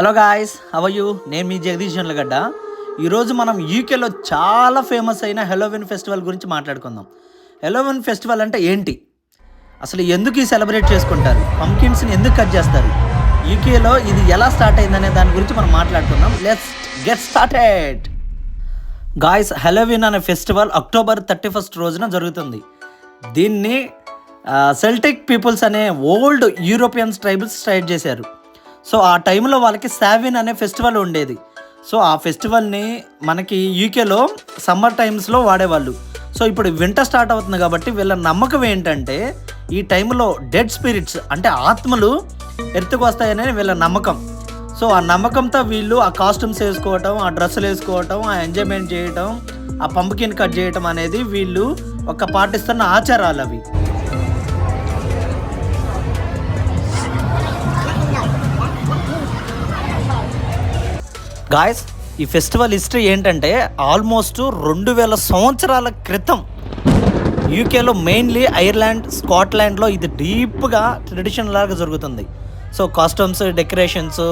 Hello guys you నేను మీ జగదీష్ జొన్లగడ్డ ఈరోజు మనం యూకేలో చాలా ఫేమస్ అయిన హెలోవిన్ ఫెస్టివల్ గురించి మాట్లాడుకుందాం. హెలోవిన్ ఫెస్టివల్ అంటే ఏంటి? అసలు ఎందుకు ఈ సెలబ్రేట్ చేసుకుంటారు? పంకిన్స్ని ఎందుకు కట్ చేస్తారు? యూకేలో ఇది ఎలా స్టార్ట్ అయిందనే దాని గురించి మనం మాట్లాడుకుందాం. Let's get started guys Halloween అనే ఫెస్టివల్ అక్టోబర్ థర్టీ ఫస్ట్ రోజున జరుగుతుంది. దీన్ని సెల్టిక్ పీపుల్స్ అనే ఓల్డ్ యూరోపియన్స్ ట్రైబల్స్ స్టార్ట్ చేశారు. సో ఆ టైంలో వాళ్ళకి సావిన్ అనే ఫెస్టివల్ ఉండేది. సో ఆ ఫెస్టివల్ని మనకి యూకేలో సమ్మర్ టైమ్స్లో వాడేవాళ్ళు. సో ఇప్పుడు వింటర్ స్టార్ట్ అవుతుంది కాబట్టి వీళ్ళ నమ్మకం ఏంటంటే ఈ టైంలో డెడ్ స్పిరిట్స్ అంటే ఆత్మలు ఎత్తుకు వస్తాయనే వీళ్ళ నమ్మకం. సో ఆ నమ్మకంతో వీళ్ళు ఆ కాస్ట్యూమ్స్ వేసుకోవటం ఆ డ్రెస్సులు వేసుకోవటం ఆ ఎంజాయ్మెంట్ చేయటం ఆ పంపుకిన్ కట్ చేయటం అనేది వీళ్ళు ఒక పాటిస్తున్న ఆచారాలు అవి. గాయస్ ఈ ఫెస్టివల్ హిస్టరీ ఏంటంటే ఆల్మోస్ట్ రెండు వేల సంవత్సరాల క్రితం యూకేలో మెయిన్లీ ఐర్లాండ్ స్కాట్లాండ్లో ఇది డీప్గా ట్రెడిషన్ లాగా జరుగుతుంది. సో కాస్ట్యూమ్స్ డెకరేషన్స్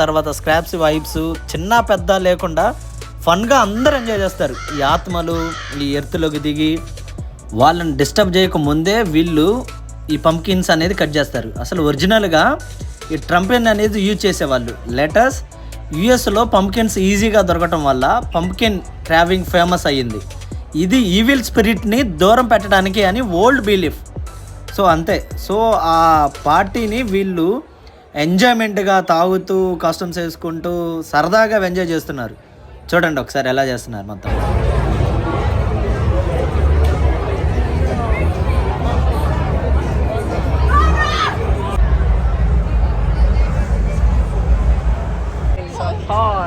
తర్వాత స్క్రాప్స్ వైబ్స్ చిన్న పెద్ద లేకుండా ఫన్గా అందరు ఎంజాయ్ చేస్తారు. ఈ ఆత్మలు ఈ ఎర్త్లోకి దిగి వాళ్ళని డిస్టర్బ్ చేయక ముందే వీళ్ళు ఈ పంకిన్స్ అనేది కట్ చేస్తారు. అసలు ఒరిజినల్గా ఈ ట్రంపెన్ అనేది యూజ్ చేసేవాళ్ళు. లెటర్స్ యుఎస్లో పంకిన్స్ ఈజీగా దొరకటం వల్ల పంకిన్ ట్రావింగ్ ఫేమస్ అయ్యింది. ఇది ఈవిల్ స్పిరిట్ని దూరం పెట్టడానికి అని ఓల్డ్ బిలీఫ్. సో అంతే. సో ఆ పార్టీని వీళ్ళు ఎంజాయ్మెంట్గా తాగుతూ కస్టమ్స్ వేసుకుంటూ సరదాగా ఎంజాయ్ చేస్తున్నారు. చూడండి ఒకసారి ఎలా చేస్తున్నారు మొత్తం.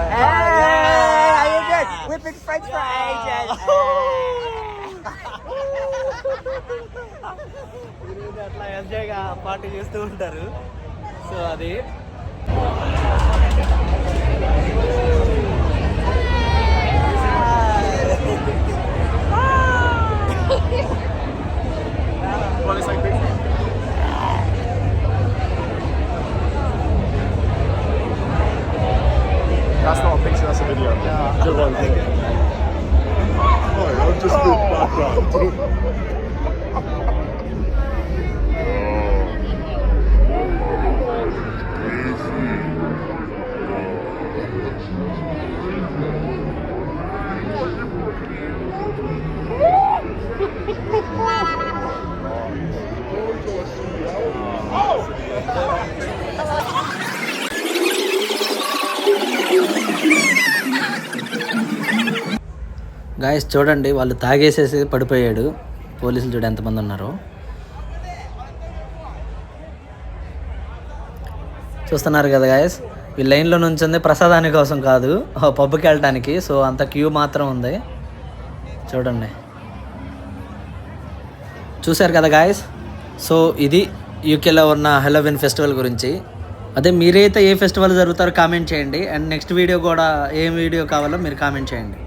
Hey, how you doing? Whipping French fries. అట్లా ఎంజాయ్గా పార్టీ చేస్తూ ఉంటారు సో అది か。గాయస్ చూడండి వాళ్ళు తాగేసేసి పడిపోయాడు. పోలీసులు చూడు ఎంతమంది ఉన్నారో. చూస్తున్నారు కదా గాయస్ ఈ లైన్లో నుంచింది ప్రసాదాని కోసం కాదు పబ్కి వెళ్ళడానికి సో అంత క్యూ మాత్రం ఉంది. చూడండి. చూశారు కదా గాయస్ సో ఇది యూకేలో ఉన్న హెలోవిన్ ఫెస్టివల్ గురించి. అదే మీరైతే ఏ ఫెస్టివల్ జరుగుతారో కామెంట్ చేయండి. అండ్ నెక్స్ట్ వీడియో కూడా ఏ వీడియో కావాలో మీరు కామెంట్ చేయండి.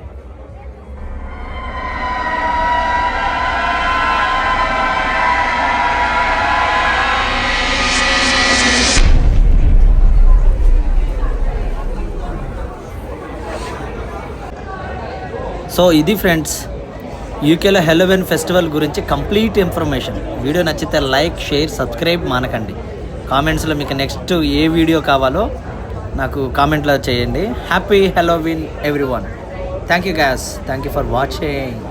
సో ఇది ఫ్రెండ్స్ యూకేలో హెలోవెన్ ఫెస్టివల్ గురించి కంప్లీట్ ఇన్ఫర్మేషన్. వీడియో నచ్చితే లైక్ షేర్ సబ్స్క్రైబ్ మానకండి. కామెంట్స్లో మీకు నెక్స్ట్ ఏ వీడియో కావాలో నాకు కామెంట్లో చేయండి. Happy Halloween everyone thank you guys thank you for watching